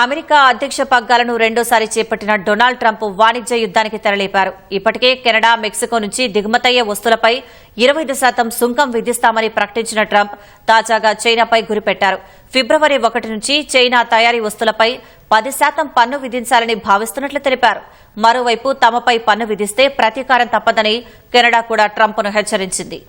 America అధ్యక్ష పగ్గాలను రెండోసారి చేపట్టిన డొనాల్డ్ ట్రంప్ వాణిజ్య యుద్ధానికి తెరలేపారు. ఇప్పటికే కెనడా మెక్సికో నుంచి దిగుమతయ్యే వస్తువులపై ఇరవై శాతం సుంకం విధిస్తామని ప్రకటించిన ట్రంప్ తాజాగా చైనాపై గురిపెట్టారు. ఫిబ్రవరి ఒకటి నుంచి చైనా తయారీ వస్తువులపై పది శాతం పన్ను విధించాలని భావిస్తున్నట్లు తెలిపారు. మరోవైపు తమపై పన్ను విధిస్తే ప్రతీకారం తప్పదని కెనడా కూడా ట్రంప్ను హెచ్చరించింది.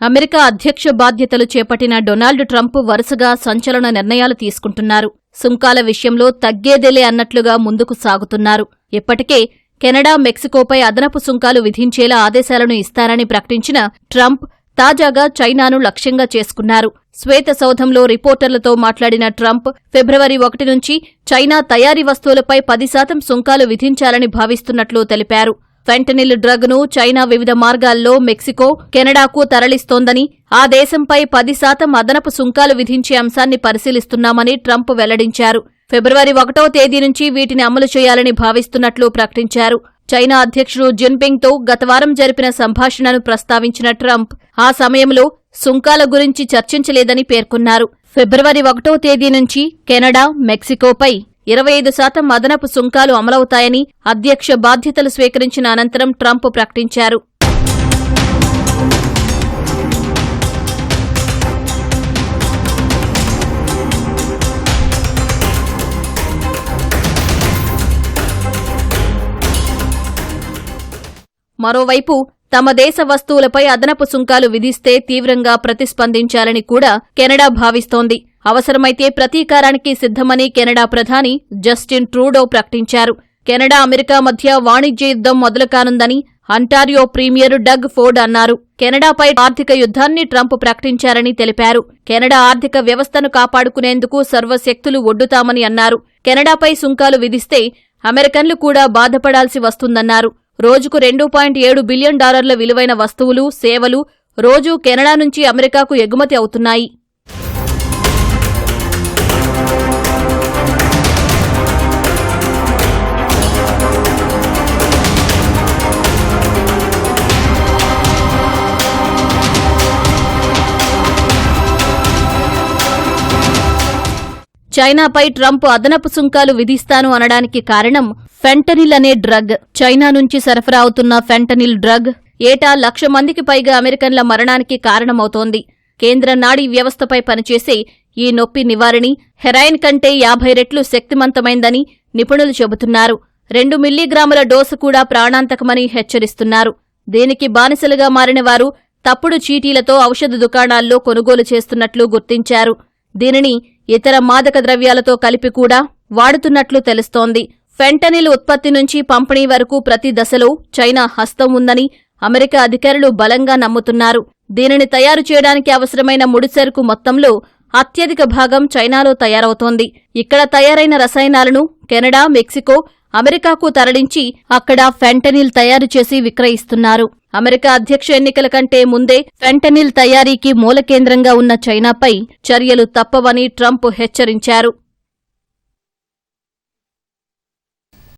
అమెరికా అధ్యక్ష బాధ్యతలు చేపట్టిన డొనాల్డ్ ట్రంప్ వరుసగా సంచలన నిర్ణయాలు తీసుకుంటున్నారు. సుంకాల విషయంలో తగ్గేదేలే అన్నట్లుగా ముందుకు సాగుతున్నారు. ఇప్పటికే కెనడా మెక్సికోపై అదనపు సుంకాలు విధించేలా ఆదేశాలను ఇస్తారని ప్రకటించిన ట్రంప్ తాజాగా చైనాను లక్ష్యంగా చేసుకున్నారు. శ్వేత సౌధంలో రిపోర్టర్లతో మాట్లాడిన ట్రంప్ ఫిబ్రవరి ఒకటి నుంచి చైనా తయారీ వస్తువులపై పది శాతం సుంకాలు విధించాలని భావిస్తున్నట్లు తెలిపారు. ఫెంటనిల్ డ్రగ్ను చైనా వివిధ మార్గాల్లో మెక్సికో కెనడాకు తరలిస్తోందని ఆ దేశంపై పది శాతం అదనపు సుంకాలు విధించే అంశాన్ని పరిశీలిస్తున్నామని ట్రంప్ వెల్లడించారు. ఫిబ్రవరి ఒకటో తేదీ నుంచి వీటిని అమలు చేయాలని భావిస్తున్నట్లు ప్రకటించారు. చైనా అధ్యక్షుడు జిన్పింగ్తో గతవారం జరిపిన సంభాషణను ప్రస్తావించిన ట్రంప్ ఆ సమయంలో సుంకాల గురించి చర్చించలేదని పేర్కొన్నారు. ఫిబ్రవరి ఒకటో తేదీ నుంచి కెనడా మెక్సికోపై ఇరవై ఐదు శాతం అదనపు సుంకాలు అమలవుతాయని అధ్యక్ష బాధ్యతలు స్వీకరించిన అనంతరం ట్రంప్ ప్రకటించారు. మరోవైపు తమ దేశ వస్తువులపై అదనపు సుంకాలు విధిస్తే తీవ్రంగా ప్రతిస్పందించాలని కూడా కెనడా భావిస్తోంది. అవసరమైతే ప్రతీకారానికి సిద్ధమని కెనడా ప్రధాని జస్టిన్ ట్రూడో ప్రకటించారు. కెనడా అమెరికా మధ్య వాణిజ్య యుద్ధం మొదలు కానుందని అంటారియో ప్రీమియర్ డగ్ ఫోర్డ్ అన్నారు. కెనడాపై ఆర్థిక యుద్ధాన్ని ట్రంప్ ప్రకటించారని తెలిపారు. కెనడా ఆర్థిక వ్యవస్థను కాపాడుకునేందుకు సర్వశక్తులు ఒడ్డుతామని అన్నారు. కెనడాపై సుంకాలు విధిస్తే అమెరికన్లు కూడా బాధపడాల్సి వస్తుందన్నారు. రోజుకు రెండు పాయింట్ ఏడు బిలియన్ డాలర్ల విలువైన వస్తువులు సేవలు రోజూ కెనడా నుంచి అమెరికాకు ఎగుమతి అవుతున్నాయి. చైనాపై ట్రంప్ అదనపు సుంకాలు విధిస్తాను అనడానికి కారణం ఫెంటనిల్ అనే డ్రగ్. చైనా నుంచి సరఫరా అవుతున్న ఫెంటనిల్ డ్రగ్ ఏటా లక్ష మందికి పైగా అమెరికన్ల మరణానికి కారణమవుతోంది. కేంద్ర నాడీ వ్యవస్థపై పనిచేసే ఈ నొప్పి నివారణి హెరాయిన్ కంటే యాభై రెట్లు శక్తిమంతమైందని నిపుణులు చెబుతున్నారు. రెండు మిల్లీగ్రాముల డోసు కూడా ప్రాణాంతకమని హెచ్చరిస్తున్నారు. దీనికి బానిసలుగా మారిన వారు తప్పుడు చీటీలతో ఔషధ దుకాణాల్లో కొనుగోలు చేస్తున్నట్లు గుర్తించారు. దీనిని ఇతర మాదక ద్రవ్యాలతో కలిపి కూడా వాడుతున్నట్లు తెలుస్తోంది. ఫెంటనిల్ ఉత్పత్తి నుంచి పంపిణీ వరకు ప్రతి దశలో చైనా హస్తం ఉందని అమెరికా అధికారులు బలంగా నమ్ముతున్నారు. దీనిని తయారు చేయడానికి అవసరమైన ముడిసరుకు మొత్తంలో అత్యధిక భాగం చైనాలో తయారవుతోంది. ఇక్కడ తయారైన రసాయనాలను కెనడా మెక్సికో అమెరికాకు తరలించి అక్కడ ఫెంటనిల్ తయారు చేసి విక్రయిస్తున్నారు. అమెరికా అధ్యక్ష ఎన్నికల కంటే ముందే ఫెంటనిల్ తయారీకి మూల కేంద్రంగా ఉన్న చైనాపై చర్యలు తప్పవని ట్రంప్ హెచ్చరించారు.